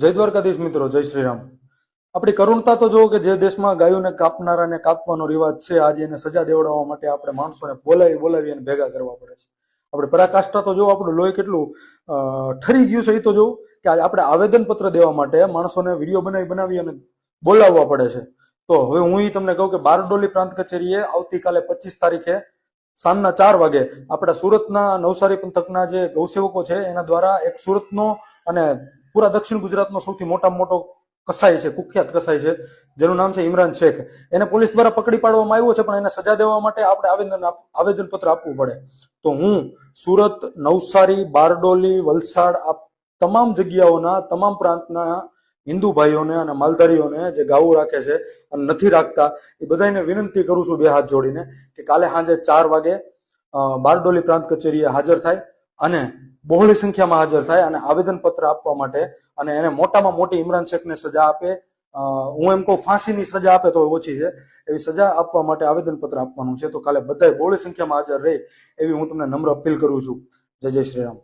જય દ્વારકાધીશ મિત્રો, જય શ્રીરામ. આપણી કરુણતા તો જો કે જે દેશમાં ગાયોને કાપનારાને કાપવાનો રિવાજ છે, આજે એને સજા દેવડાવવા માટે આપણે માણસોને બોલાવી બોલાવી અને ભેગા કરવા પડે છે. આપણે પરાકાષ્ઠા તો જો આપણું લોહી કેટલું ઠરી ગયું છે એ તો જોવું કે આપણે આવેદનપત્ર દેવા માટે માણસોને વીડિયો બનાવી બનાવી અને બોલાવવા પડે છે. તો હવે હું એ તમને કહું કે બારડોલી પ્રાંત કચેરીએ આવતીકાલે પચીસ તારીખે સાંજના ચાર વાગે આપણા સુરતના નવસારી પંથકના જે ગૌસેવકો છે, એના દ્વારા એક સુરતનો અને પૂરા દક્ષિણ ગુજરાતનો સૌથી મોટા મોટો કસાય છે, કુખ્યાત કસાય છે, જેનું નામ છે ઇમરાન શેખ. એને પોલીસ દ્વારા પકડી પાડવામાં આવ્યો છે, પણ એને સજા દેવા માટે આપણે આવેદન આવેદનપત્ર આપવું પડે. તો હું સુરત, નવસારી, બારડોલી, વલસાડ, આ તમામ જગ્યાઓના, તમામ પ્રાંતના હિન્દુ ભાઈઓને અને માલધારીઓને જે ગાવું રાખે છે અને નથી રાખતા, એ બધાને વિનંતી કરું છું બે હાથ જોડીને કે કાલે સાંજે ચાર વાગે બારડોલી પ્રાંત કચેરીએ હાજર થાય અને બહોળી સંખ્યામાં હાજર થાય અને આવેદનપત્ર આપવા માટે અને એને મોટામાં મોટી ઇમરાન શેખને સજા આપે. હું એમ કહું, ફાંસીની સજા આપે તો ઓછી છે. એવી સજા આપવા માટે આવેદનપત્ર આપવાનું છે. તો કાલે બધાય બહોળી સંખ્યામાં હાજર રહે એવી હું તમને નમ્ર અપીલ કરું છું. જય જય શ્રી રામ.